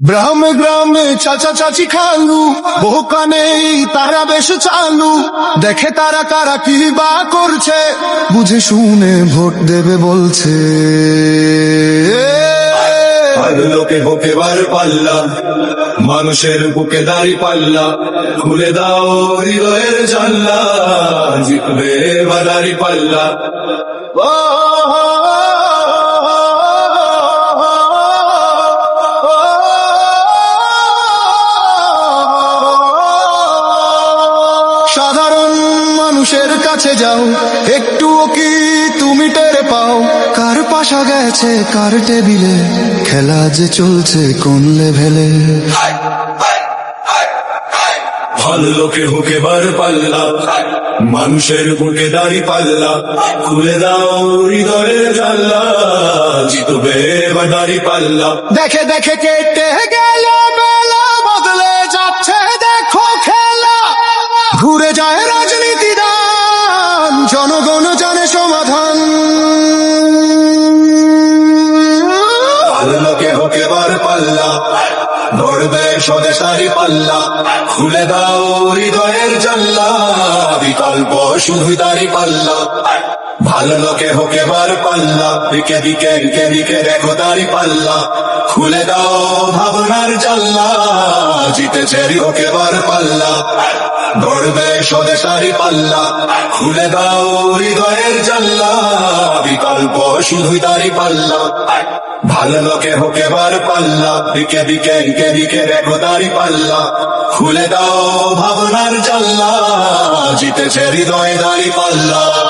গ্রামে গ্রামে চাচা চাচি খালু বোকানে তারা বেশ চালু। দেখে তারা কারা কি বা করছে বুঝে শুনে ভোট দেবে বলছে। লোকে বুকে বার পাল্লা মানুষের বুকে দাড়ি পাল্লা খুলে দাও হৃদয়ের জাল্লা জিতবে দাড়ি পাল্লা। কাছে যাও একটুও কি তুমি টের পাও? কার পাশা গেছে কার টেবিলে? খেলা যে চলছে কোন লেভেলে? ভালো লোকে বুকে বার পাল্লা মানুষের বুকে দাড়ি পাল্লা খুলে দাও হৃদয়ের জাল্লা জিতবে দাড়ি পাল্লা। দেখে দেখে কেটে গেল বেলা বদলে যাচ্ছে দেখো খেলা। ঘুরে যায় দান জনগণ জানে সমাধান। বার পাল্লা ধরবে পাল্লা খুলে দাও হৃদয়ের জাল্লা বিকল্প শুধু পাল্লা। ভালো লোকে হোকে বার পাল্লা। দিকে দিকে দিকে দিকে রেখো দাড়ি পাল্লা। খুলে দাও ভাবনার জাল্লা জিতেছে হোকে বার পাল্লা। ধরবে স্বদেশারি পাল্লা। খুলে দাও হৃদয়ের জাল্লা বিকল্প শুধু দাড়ি পাল্লা। ভালো লোকে হোকে বার পাল্লা। দিকে দিকে দিকে দিকে রেখো দাড়ি পাল্লা। খুলে দাও ভাবনার জাল্লা জিতেছে হৃদয় দাড়ি পাল্লা।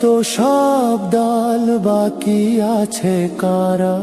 তো সব দল বাকি আছে কারা?